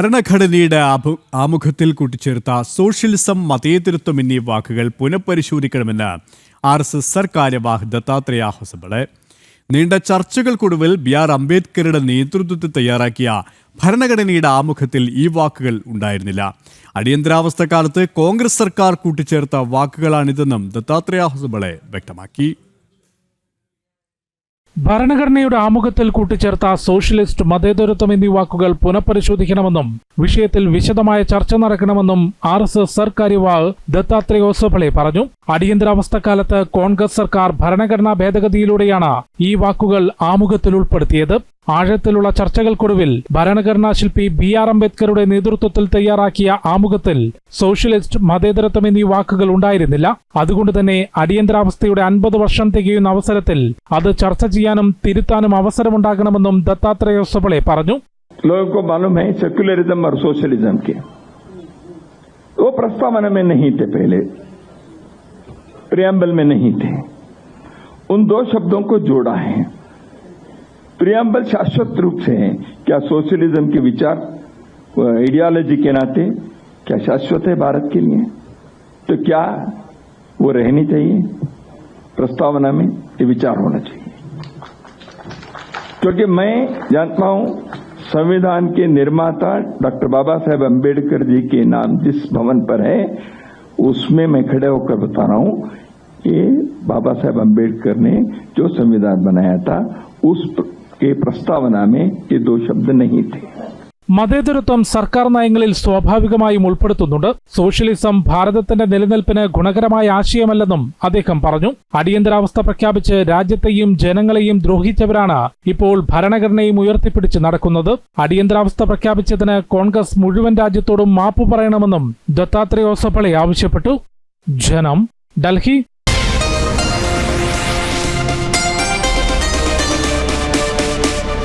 ഭരണഘടനയുടെ ആഭു- ആമുഖത്തിൽ കൂട്ടിച്ചേർത്ത സോഷ്യലിസം മതേതരത്വം എന്നീ വാക്കുകൾ പുനഃപരിശോധിക്കണമെന്ന് R S S Sarkaryavah Dattatreya Hosabale. നീണ്ട ചർച്ചകൾക്കൊടുവിൽ ബി ആർ അംബേദ്കറുടെ നേതൃത്വത്തിൽ തയ്യാറാക്കിയ ഭരണഘടനയുടെ ആമുഖത്തിൽ ഈ വാക്കുകൾ ഉണ്ടായിരുന്നില്ല. അടിയന്തരാവസ്ഥ കാലത്ത് കോൺഗ്രസ് സർക്കാർ കൂട്ടിച്ചേർത്ത വാക്കുകളാണിതെന്നും ദത്താത്രേയ ഹൊസബളെ വ്യക്തമാക്കി. ഭരണഘടനയുടെ ആമുഖത്തിൽ കൂട്ടിച്ചേർത്ത സോഷ്യലിസ്റ്റ് മതേതരത്വം എന്നീ വാക്കുകൾ പുനഃപരിശോധിക്കണമെന്നും വിഷയത്തിൽ വിശദമായ ചർച്ച നടക്കണമെന്നും R S S Sarkaryavah Dattatreya Hosabale പറഞ്ഞു. അടിയന്തരാവസ്ഥക്കാലത്ത് കോൺഗ്രസ് സർക്കാർ ഭരണഘടനാ ഭേദഗതിയിലൂടെയാണ് ഈ വാക്കുകൾ ആമുഖത്തിൽ ഉൾപ്പെടുത്തിയത്. ആഴത്തിലുള്ള ചർച്ചകൾക്കൊടുവിൽ ഭരണഘടനാ ശില്പി ബി ആർ അംബേദ്കറുടെ നേതൃത്വത്തിൽ തയ്യാറാക്കിയ ആമുഖത്തിൽ സോഷ്യലിസ്റ്റ് മതേതരത്വം എന്നീ വാക്കുകൾ ഉണ്ടായിരുന്നില്ല അതുകൊണ്ട് തന്നെ അടിയന്തരാവസ്ഥയുടെ അൻപത് വർഷം തികയുന്ന അവസരത്തിൽ അത് ചർച്ച ചെയ്യാനും തിരുത്താനും അവസരമുണ്ടാകണമെന്നും ദത്താത്രേയ ഹൊസബളെ പറഞ്ഞു लोगों को मालूम है सेक्युलरिज्म और सोशलिज्म के वो प्रस्तावना में नहीं थे पहले प्रियम्बल में नहीं थे उन दो शब्दों को जोड़ा है प्रियम्बल शाश्वत रूप से है। क्या सोशलिज्म के विचार आइडियोलॉजी के नाते क्या शाश्वत है भारत के लिए? तो क्या वो रहनी चाहिए? प्रस्तावना में ये विचार होना चाहिए। क्योंकि मैं जानता हूँ, संविधान के निर्माता डॉक्टर बाबा साहेब अंबेडकर जी के नाम जिस भवन पर है, उसमें मैं खड़े होकर बता रहा हूँ ये बाबा साहेब अंबेडकर ने जो संविधान बनाया था, उस के प्रस्तावना में ये दो शब्द नहीं थे മതേതരത്വം സർക്കാർ നയങ്ങളിൽ സ്വാഭാവികമായും ഉൾപ്പെടുത്തുന്നുണ്ട് സോഷ്യലിസം ഭാരതത്തിന്റെ നിലനിൽപ്പിന് ഗുണകരമായ ആശയമല്ലെന്നും അദ്ദേഹം പറഞ്ഞു അടിയന്തരാവസ്ഥ പ്രഖ്യാപിച്ച് രാജ്യത്തെയും ജനങ്ങളെയും ദ്രോഹിച്ചവരാണ് ഇപ്പോൾ ഭരണഘടനയും ഉയർത്തിപ്പിടിച്ച് നടക്കുന്നത് അടിയന്തരാവസ്ഥ പ്രഖ്യാപിച്ചതിന് കോൺഗ്രസ് മുഴുവൻ രാജ്യത്തോടും മാപ്പു പറയണമെന്നും ദത്താത്രേയ ഹോസപ്പളെ ആവശ്യപ്പെട്ടു ജനം ഡൽഹി